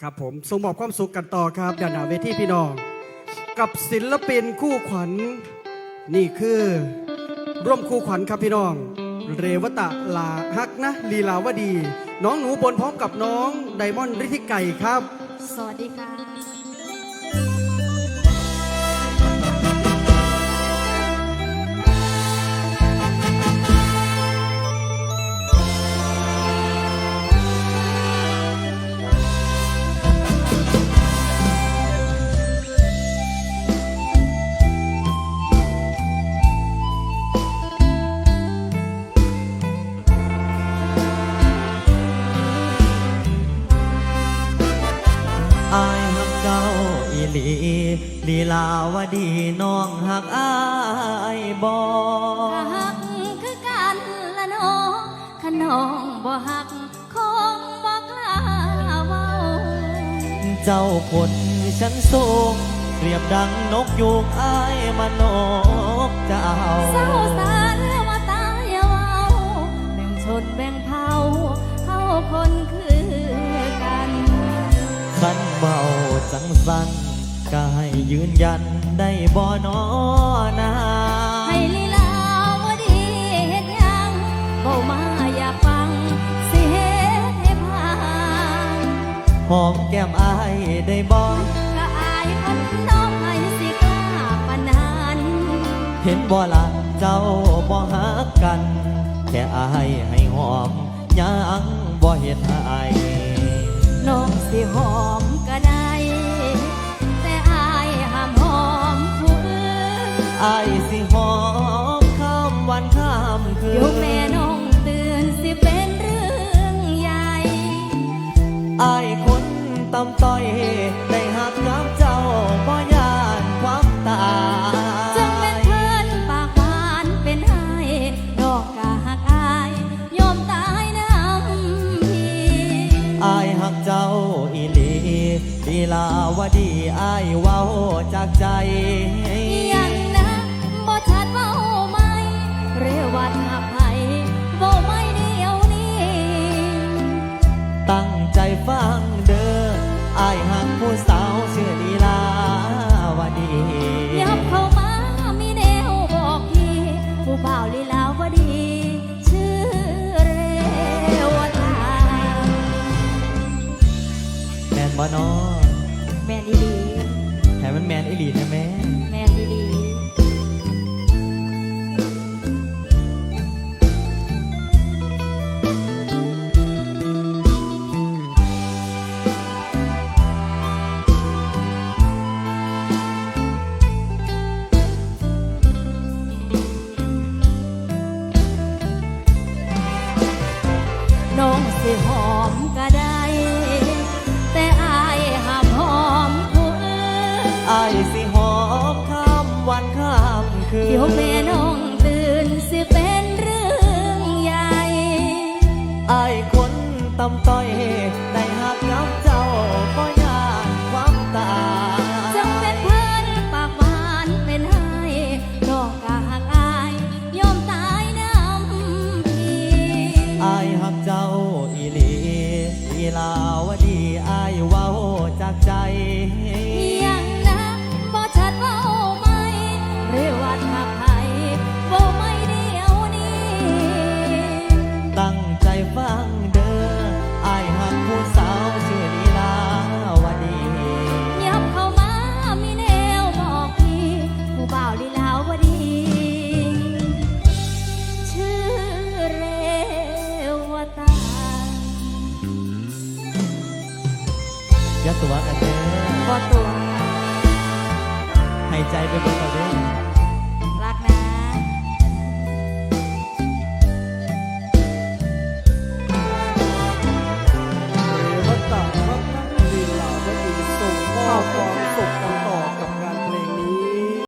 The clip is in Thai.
ครับผมส่งมอบความสุขกันต่อครับด้านหน้าเวทีพี่น้อง กับศิลปินคู่ขวัญ นี่คือ ร่วมคู่ขวัญครับพี่น้อง เรวตะลาฮักนะลีลาวดี น้องหนูบนพร้อมกับน้องไดมอนด์ฤทธิไก่ครับ สวัสดีค่ะ ลีลีลาวดีน้องหักอายบอถ้าหักคือกันละน้องขนองบ่หักคงบ่กล้าเว้าเจ้าคนชั้นสูงเปรียบดังนกยูงอายมานกเจ้าเศร้าสารว่า ก็ให้ยืนยันได้บ่นอนาให้ลีลาวดีเฮ็ดหยังเว้ามาอยากฟัง สิเฮ็ดให้ผ่านหอมแก้มอายได้บ่ก็อายคนน้องให้สิกล้าปานนั้นเห็นบ่ละเจ้าบ่หักกัน แค่อายให้หอมยังบ่เห็นอายน้องสิหอมก็ได้ อายสิหอมข้ามวันข้ามคืเดี๋ยวนแม่น้องตื่นสิเป็นเรื่องใหญ่อายคนตำต้อยได้หักกับเจ้าบ่ยานความตาจังเป็นยเพื่อนปากหวานเป็นไห้ดอกกะหักอายยอมตายน้ำพี่อายหักเจ้าอีหลีลีลาวดีอายเว้าจากใจยังนะบ่ชัดเว้าไหมเรวัดหักไผเว้าไม่เดียวนี้ตั้งใจฟังเด้ออายหักผู้สาวเชื่อลีลาวดียับเข้ามามีแนวบอกพี่ผู้บ่าวลีลาวดี ชื่อเรวัตาแมนบ่นอแมนดีลีนแถมมันแมนอีหลีนะแม่ ก็ได้ แต่อายห้ามหอมผู้อื่นอายสิหอมข้ามวันข้ามคืนเดี๋ยวแม่น้องตื่นสิเป็นเรื่องใหญ่อายคนตำต้อยาวดีอา ตัวกันเด้อบ่ตัวให้ใจไปบน